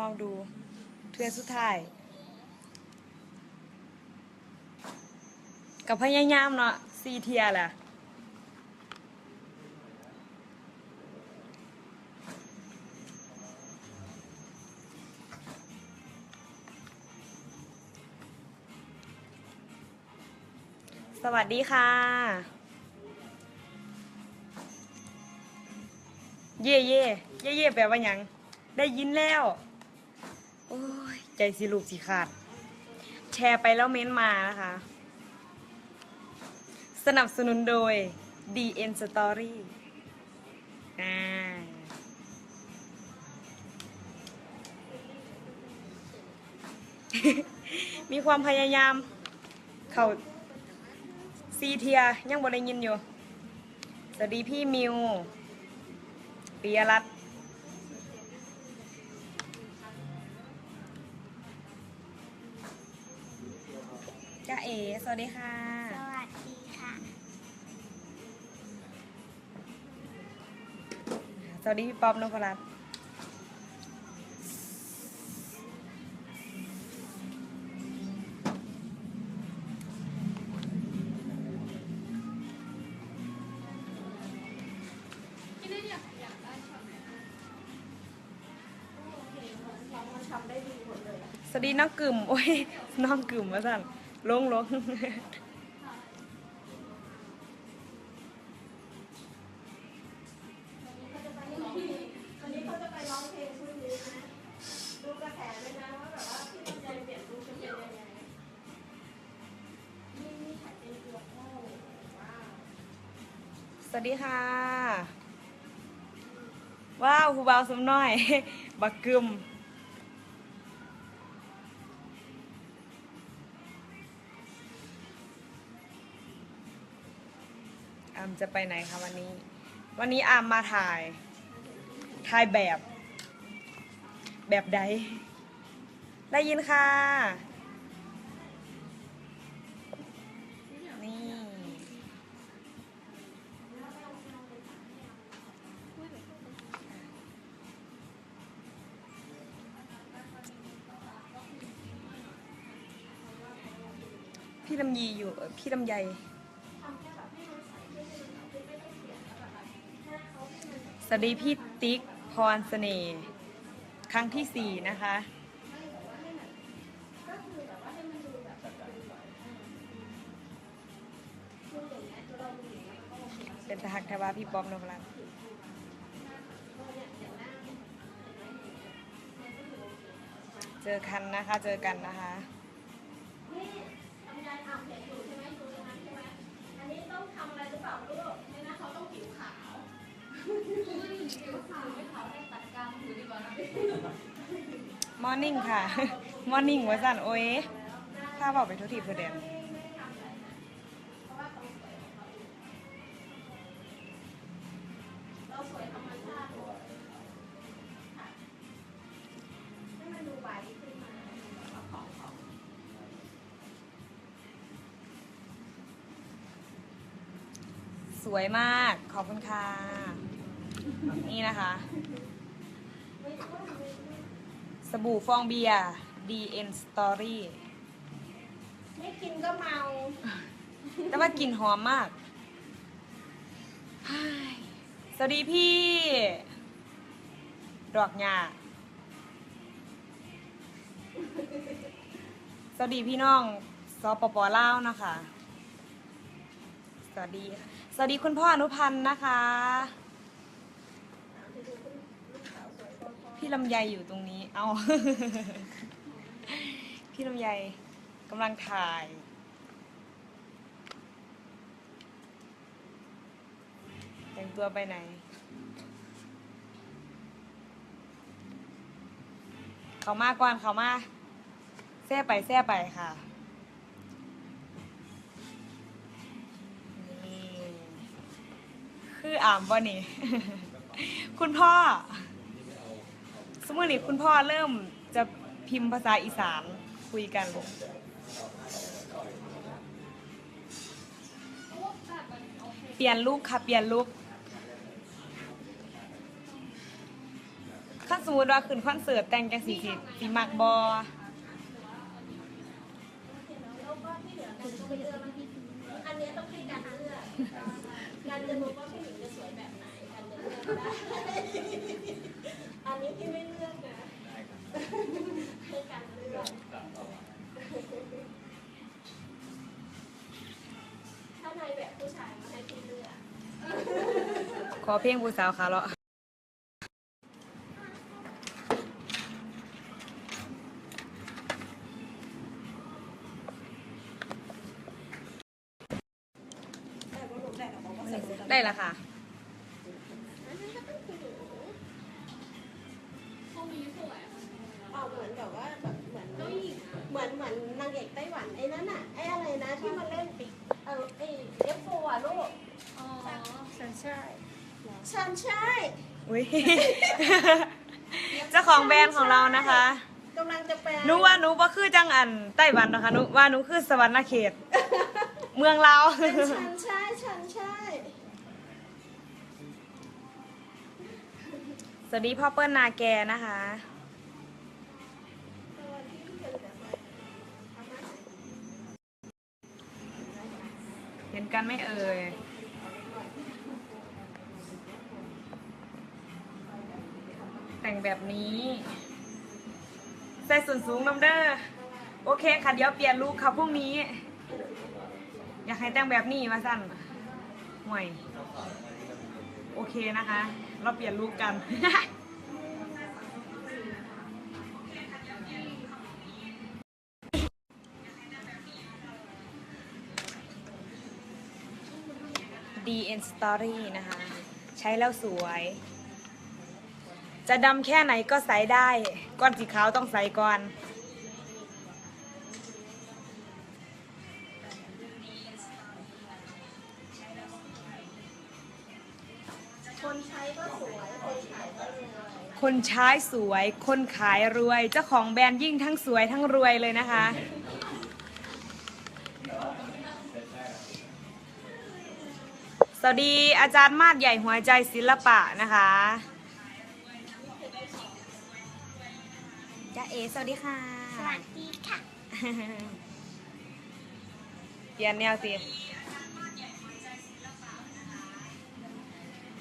ลองดูเทือสุดท้ายกับพยายามเนาะซีเทียแหละสวัสดีค่ะ เย่เย่เย่เย่แปลว่ายัง ได้ยินแล้ว ใจสิลูกสิขาด แชร์ไปแล้วเม้นมานะคะ สนับสนุนโดย DN Story อ่ามีความพยายาม เขาซีเทียยังบ่ได้ยินอยู่ สวัสดีพี่มิวปิยรัตน์ จ้าเอ๋สวัสดีค่ะ สวัสดีค่ะ สวัสดีพี่ป๊อปนพรัตน์สวัสดีน้องกึ่มโอ้ยน้องกึ่มว่าสั่น ลงลงวันนี้เขาจะไปร้องเพลงชุดนี้นะดูกระแสเลยนะว่าแบบว่าพี่ลำไยเปลี่ยนลุคจะเป็นยังไงสวัสดีค่ะ ว้าวผู้บ่าวสมน้อย บักกึม อามจะไปไหนคะวันนี้ วันนี้อามมาถ่าย ถ่ายแบบ แบบใด ได้ยินค่ะ นี่ พี่ลำยีอยู่เอ่อพี่ลำไย วัสดีพี่ติ๊กพรเสน่ห์ครั้งที่สี่นะคะ เป็นทหารแทวาพี่ป๊อมนพรัตน์เจอกันนะคะ เจอกันนะคะ มอร์นิ่งค่ะ มอร์นิ่งวะสันโอ้ยถ้าบอกไปทุกทีเพื่อเดนสวยมาก ขอบคุณค่ะ นี่นะคะ สบู่ฟองเบียร์ DN Story ไม่กินก็เมา แต่ว่ากลิ่นหอมมากเฮ้ยสวัสดีพี่ ดอกหญ้าสวัสดีพี่น้องสปปลาวนะคะ สวัสดี สวัสดีคุณพ่ออนุพันธ์นะคะ ลำไยอยู่ตรงนี้ เอา พี่ลำไยกำลังถ่าย แต่งตัวไปไหน เขามาก่อนเขามาแซ่ไปแซ่ไปค่ะนี่คืออ่ามบ่นี่ คุณพ่อ สมมตินี่คุณพ่อเริ่มจะพิมพ์ภาษาอีสานคุยกันเปลี่ยนลุกค่ะเปลี่ยนลุกขั้นสมมติว่าขึ้นคอนเสิร์ตแต่งจังสีสิสีมักบอก็ที่เหลือกันก็ไปเลือกอันเนี้ยต้องให้การเลือกการจะรู้ว่าผู้หญิงจะสวยแบบไหนการเลือก อันนี้ที่ไม่เลือกนะให้การเลือกถ้านายแบบผู้ชายมาให้พี่เลือก ขอเพลงผู้สาวขาเลาะได้ละค่ะ เอาเหมือนแบบว่าแบบเหมือนเหมือนเหมือนนางเอกไต้หวันไอ้นั่นน่ะไอ้อะไรนะที่มาเล่นปิกเออไอ้เอฟโฟอะลูก อ๋อ ฉันใช่ฉันใช่ อุ้ย เจ้าของแบรนด์ของเรานะคะกำลังจะแปลหนูว่าหนูว่าคือจังอันไต้หวันนะคะหนูว่าหนูคือสวรรค์เขต เมืองเราวเป็นฉันใช่ฉันใช่สวัสดีพ่อเปิ้ลนาแกนะคะ เห็นกันไหม่เอ่ย แต่งแบบนี้ใส่ส่วนสูงน้ำเด้อโอเคค่ะเดี๋ยวเปลี่ยนลุคค่ะพรุ่งนี้ อยากให้แต่งแบบนี้มาสั่นห่วยโอเคนะคะ เราเปลี่ยนลุคกัน DN Story นะคะ ใช้แล้วสวย จะดำแค่ไหนก็ใส่ได้ก้อนสีขาวต้องใส่ก่อน คนใช้ก็สวย คนขายก็รวยคนใช้สวย คนขายรวย เจ้าของแบรนด์ยิ่งทั้งสวยทั้งรวยเลยนะคะ สวัสดีอาจารย์มาดใหญ่หัวใจศิลปะนะคะ จ้าเอสวัสดีค่ะ สวัสดีค่ะ เปลี่ยนแนวสิ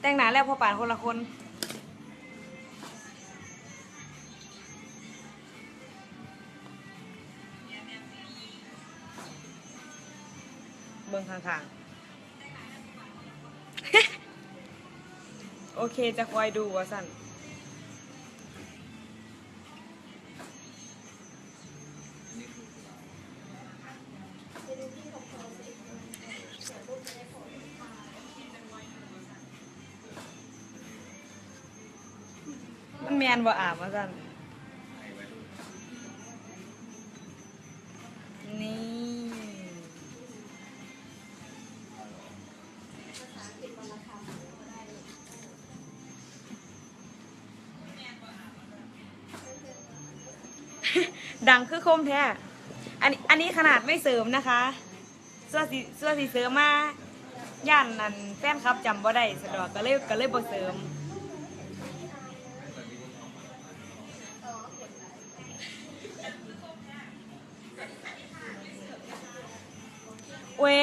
แต่งหนาแล้วพอป่านคนละคนเบิ่งข้างๆ โอเคจะคอยดูว่าสั่น มันแมนบ่อาบว่าสั่นนี่ ดังคือคมแท้ อันนี้อันนี้ขนาดไม่เสริมนะคะเสื้อสีเสื้อสีเสริมมาย่านนั่นแฟนคลับจำบ่ได้สะดวกก็เลยก็เลยบ่เสริม เว้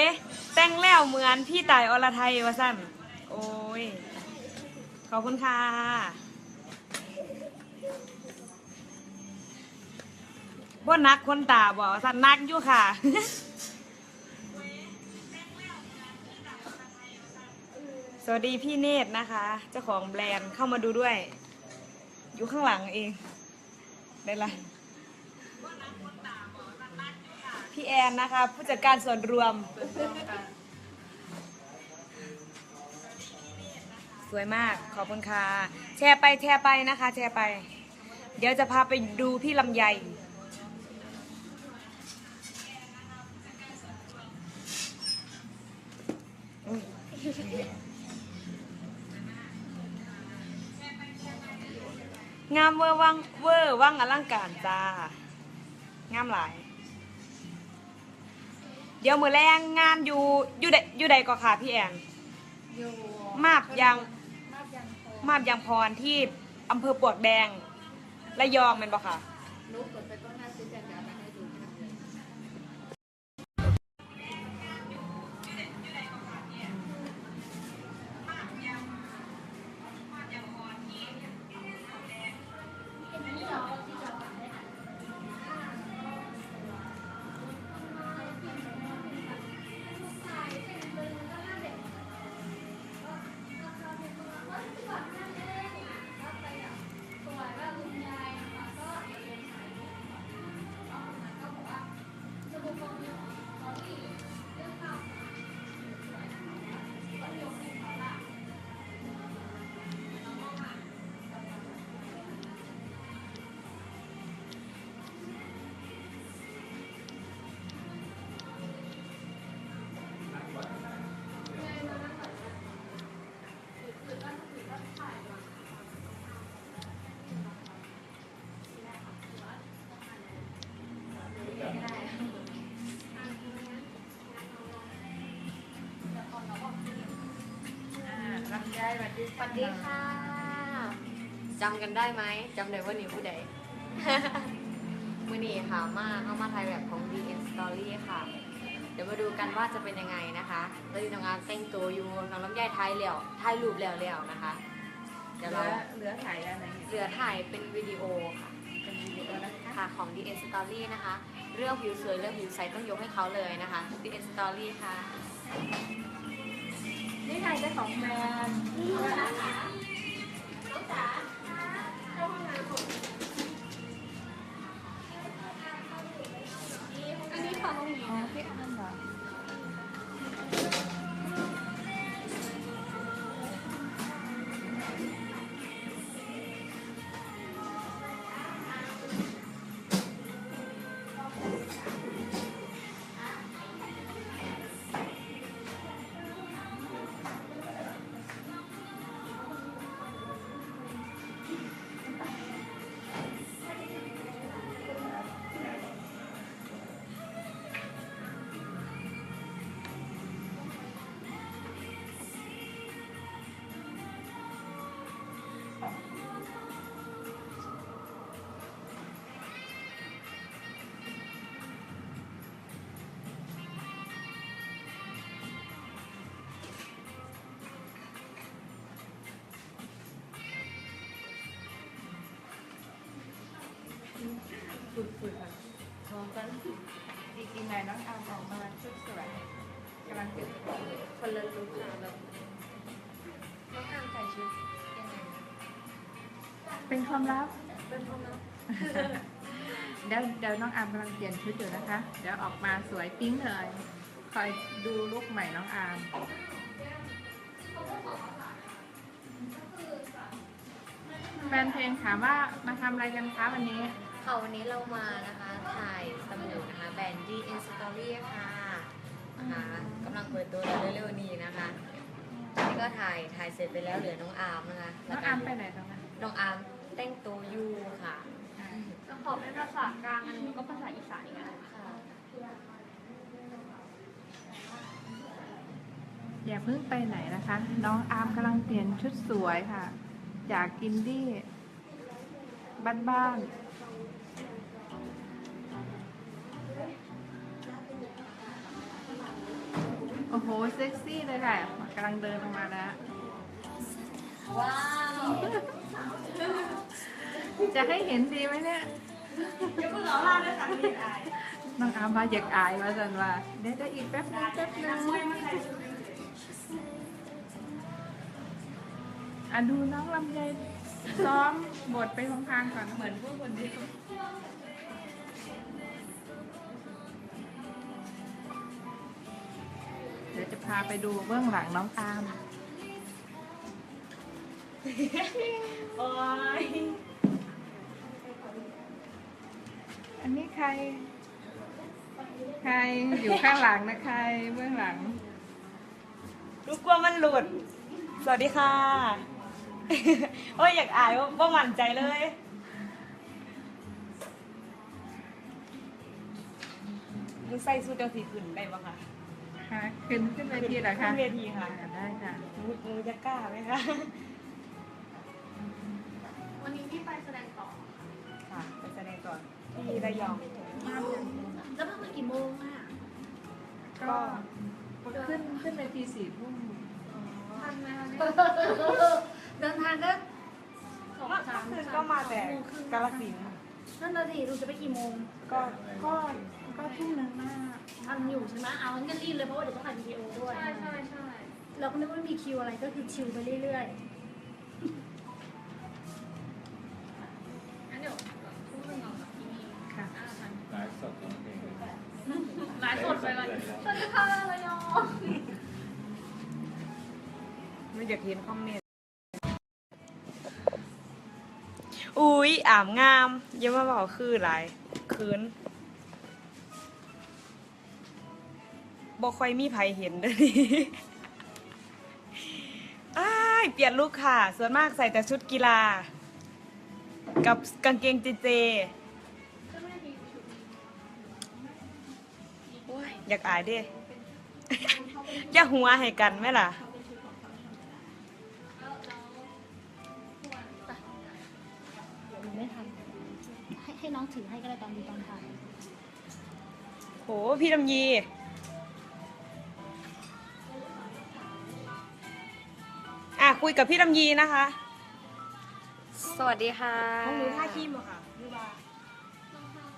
แต่งแล้วเหมือนพี่ต่ายอรไทยวะสั่นโอ้ย ขอบคุณค่ะ ว่านักคนตาบอกสันนักอยู่ค่ะ สวัสดีพี่เนตรนะคะ เจ้าของแบรนด์เข้ามาดูด้วย อยู่ข้างหลังเอง ได้ละพี่แอนนะคะ ผู้จัดการส่วนรวม สวยมากขอบคุณค่ะ แชร์ไปแชร์ไปนะคะ แชร์ไป เดี๋ยวจะพาไปดูพี่ลำไย งามเวอร์วังเวอร์วังอลังการจ้า งามหลาย เดี๋ยวมือแรงงานอยู่อยู่ใดอยู่ใดก็ค่ะพี่แอนอยู่มาบยังมาบยังโพมาบยังพรที่อำเภอปลวกแดงระยองแมันบ่ค่ะนุ๊กกดไปต้น วัสดีสวัสดีค่ะจำกันได้ไหมจำได้ว่าหนิวผู้ใดมื่อนี้ค่ะมาเข้ามาถ่ายแบบของ DN Story ค่ะ เดี๋ยวมาดูกันว่าจะเป็นยังไงนะคะตอนนี้น้องงานแต่งตัวอยู่น้องลำไยถ่ายแล้วถ่ายรูปแล้วแล้วนะคะเหเดี๋ยวลืเราอเหลือถ่ายอะไรเนี่ยเหลือถ่ายเป็นวิดีโอค่ะเป็นวิดีโอนะคะค่ะของ DN Story นะคะ เรื่องผิวสวยเรื่องผิวใสต้องยกให้เขาเลยนะคะ DN Story ค่ะ นี่ใครเจ้าของแบรนด์อันนี้ของน้องหมีอ๋อพี่อันเหรอ กันจริงๆไหนน้องอาร์มออกมาชุดสวยกำลังเก็บของคนละลุคค่ะแบบน้องอามใส่ชุดยังไงนะเป็นความลับเป็นห้องน้เดี๋ยวเดี๋ยวน้องอาร์มกำลังเปลี่ยนชุดอยู่นะคะ เดี๋ยวออกมาสวยปิ๊งเลย คอยดูลุคใหม่น้องอาร์มแฟนเพลงถามว่ามาทำอะไรกันคะวันนี้ำค่ะวันนี้เรามานะคะ ถ่ายสมุดนะคะแบรนด์ D in Story ค่ะนะคะกำลังเปิดตัวแล้วเร็วๆนี้นะคะนี่ก็ถ่ายถ่ายเสร็จไปแล้วเหลือน้องอาร์มนะคะน้องอาร์มไปไหนตรงนั้นน้องอาร์มแต่งตัวอยู่ค่ะจะขอเป็นภาษากลางอันนี้ก็ภาษาอีสานอีกอันค่ะอย่าเพิ่งไปไหนนะคะ น้องอาร์มกำลังเปลี่ยนชุดสวยค่ะ จากกินดี้บ้านๆ โอ้โห เซ็กซี่เลยค่ะกำลังเดินออกมาแล้ว ว้าว จะให้เห็นดีไหมเนี่ยอย่าเพิ่งเอาล่าด้วยค่ะพี่อายน้องอาร์มว่าอยากอายว่าสันว่าเดี๋ยวจะอีกแป๊บนึงแป๊บนึงอะดูน้องลำไยซ้อมบทไปพลางๆก่อน เหมือนพวกคนเดียว พาไปดูเบื้องหลังน้องอาร์มโอ้ยอันนี้ใคร ใครอยู่ข้างหลังนะใครเบื้องหลัง รู้กลัวมันหลุด สวัสดีค่ะ โอ้ยอยากอายว่าว่ามั่นใจเลยมึงใส่สูทเดียวสีขึ้นได้ปะคะ ค่ะขึ้นขึ้นเวทีเหรอคะขึ้นเวทีค่ะอ่าได้ค่ะมึงมึงจะกล้าไหมคะวันแสดงต่อค่ะไปแสดงก่อนที่ระยองแล้วเพิ่งมากี่โมงอะก็ขึ้นขึ้นเวทีสี่ทุ่มทันไหมคะเนี่ยเดินทางก็สองสามคือก็มาแต่กาลสินธุ์นั่นน่ะสิดูจะไปกี่โมงก็ก็ ก็ทุ่มหนึงหน้าทันอยู่ใช่ไหมเอางั้นก็รีบเลยเพราะว่าเดี๋ยวต้องถ่ายวิดีโอด้วย ใช่ใช่ใช่เราก็นึกว่ามีคิวอะไรก็คือชิวไปเรื่อยๆงั้นเดี๋ยวทุ่มหนึ่งเราแบบที่นี่ค่ะ อ่าทันไลฟ์สดร้องเพลงเลยไลฟ์สดไปเลยสวัสดีค่ะระยองไม่อยากเห็นคอมเมนต์ อุ้ยอ่ามงามอยังมาบอกคืออะไรคืน บ่ค่อยมีไผเห็นเด้อนี่อ้ายเปลี่ยนลูกค่ะ ส่วนมากใส่แต่ชุดกีฬา กับกางเกงเจเจโอ้ยอยากอายเด้ อย่าหัวให้กันไหมล่ะ ดูไม่ทันให้ให้น้องถือให้ก็ได้ตอนดูตอนถ่าย โห พี่ลำยี อะคุยกับพี่ลำยีนะคะ สวัสดีค่ะ ของหนูท่าขี้มาค่ะ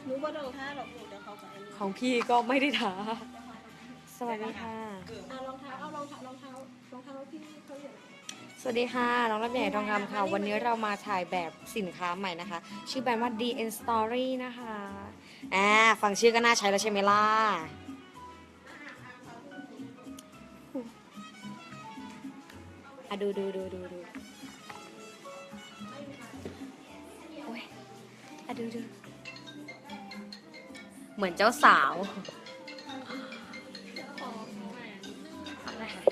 หนูก็ต้องท่าหรอกหนูเดี๋ยวเขาจะอันนี้ของพี่ก็ไม่ได้ท้าสวัสดีค่ะ อะรองเท้าเอารองเท้ารองเท้ารองเท้าที่เขาอยู่ไหนสวัสดีค่ะ น้องรับใหญ่ทองคำค่ะ วันนี้เรามาถ่ายแบบสินค้าใหม่นะคะ ชื่อแบรนด์ว่า DN Story นะคะ อ่า ฟังชื่อก็น่าใช้แล้วใช่ไหมล่ะ อะดูดูดูดูดูโอ้ยอะดูดูเหมือนเจ้าสาวอะไรคะ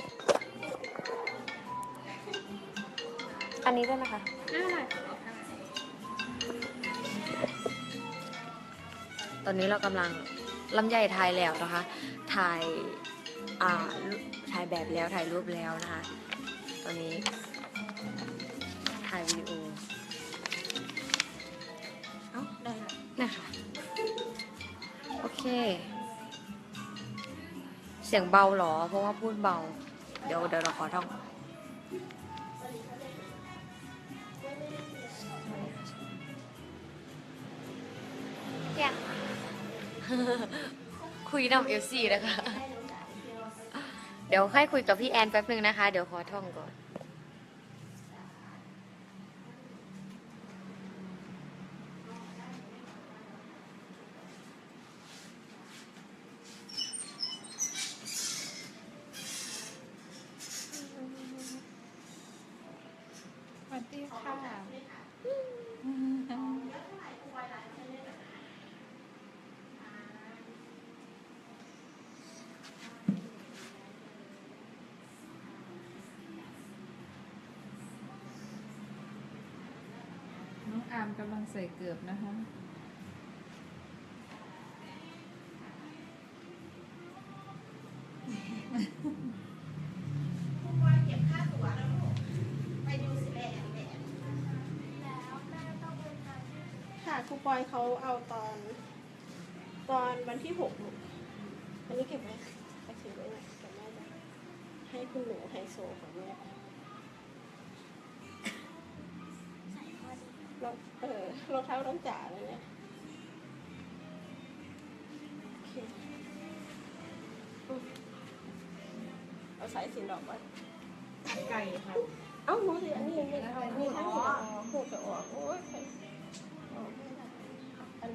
อันนี้ด้วยนะคะไม่เป็นไรค่ะเอาได้ตอนนี้เรากำลังลำใหญ่ถ่ายแล้วนะคะ ถ่าย อ่า ถ่ายแบบแล้วถ่ายรูปแล้วนะคะ ตอนนี้ ถ่ายวิดีโอเอ้าได้ละนะคะโอเค เสียงเบาเหรอ เพราะว่าพูดเบา เดี๋ยวเดี๋ยวเราขอท่องเนี่ยคุยนำเอลซีนะคะ เดี๋ยวให้คุยกับพี่แอนแป๊บนึงนะคะ เดี๋ยวขอท่องก่อนามกำลังใส่เกือบนะคะเก็บค่าตั๋วแล้วลูก ไปนิวซีแลนด์แหละค่ะครูปอยเขาเอาตอน ตอนวันที่หกลูกอันนี้เก็บไว้ไปถือไว้หน่อยเดี๋ยวแม่จะให้คุณหนูไฮโซของแม่ รองเท้าน้องจ๋าเลยเนี่ยโอเคอืมเอาสายสินดอกไว้ไก่ค่ะเอ้าหนูสิอันนี้ไม่เอาอันนี้ทั้งหมดพูดจะออกโอ้ยใครออกไม่ได้อัน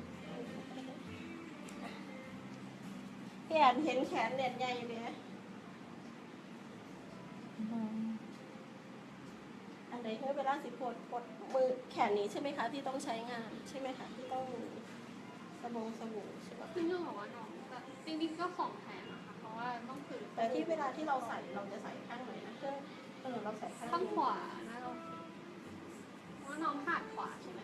พี่แอนเห็นแขนเด่นใหญ่ไหมอันไหน ให้เวลาสิปวดปวดมือแขนนี้ใช่ไหมคะที่ต้องใช้งานใช่ไหมคะที่ต้องสบงสบู่ใช่ปะขึ้นชื่อของว่าน้องก็จริงๆก็ของแถมอะค่ะเพราะว่าต้องถือแต่ที่เวลาที่เราใส่เราจะใส่ข้างไหนนะเครื่องเออเราใส่ข้างข้างนี้ขวานะเราเพราะว่าน้องขาดขวาใช่ไหม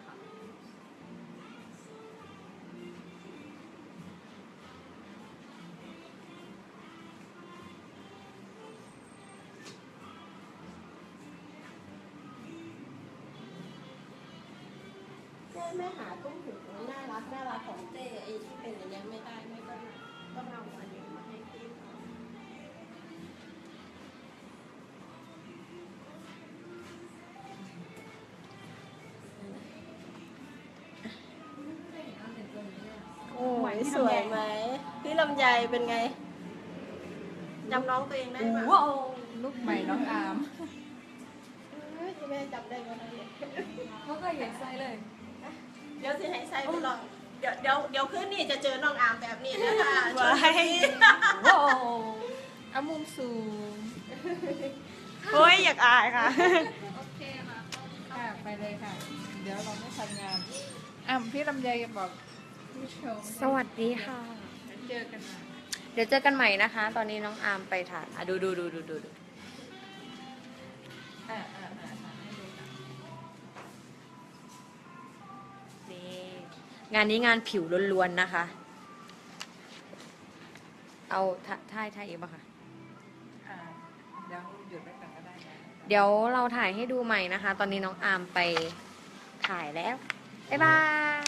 คะแม่หาตุ้มหูน่ารักน่ารักของเต้ไอ้ที่เป็นอย่างเงี้ยไม่ได้ไม่ก็ต้องเอาอันนี้มาให้พี่เขาโอ้ยสวยไหมพี่ลำไยเป็นไงจำน้องตัวเองได้ไหมลูกใหม่น้องอาร์มเฮ้ยแม่จำได้ก็ได้เลยเขาก็อยากใส่เลย เดี๋ยวสิให้ใส่ไปลอง เดี๋ยวเดี๋ยวเดี๋ยวคืนนี้จะเจอน้องอามแบบนี้นะคะว้ายว้าวเอามุมสูงโอ้ยอยากอายค่ะค่ะไปเลยค่ะ เดี๋ยวเราไม่ทันงานอะพี่ลำไยบอกผู้ชมสวัสดีค่ะ เจอกันนะเดี๋ยวเจอกันใหม่นะคะ ตอนนี้น้องอาร์มไปถ่ายอะดูดูดูดูดูดูอ่า งานนี้งานผิวล้วนๆนะคะ เอาถ่ายถ่ายถ่ายเองปะคะอ่าเดี๋ยวหยุดไว้ก่อนก็ได้นะเดี๋ยวเราถ่ายให้ดูใหม่นะคะ ตอนนี้น้องอาร์มไปถ่ายแล้ว บ๊ายบาย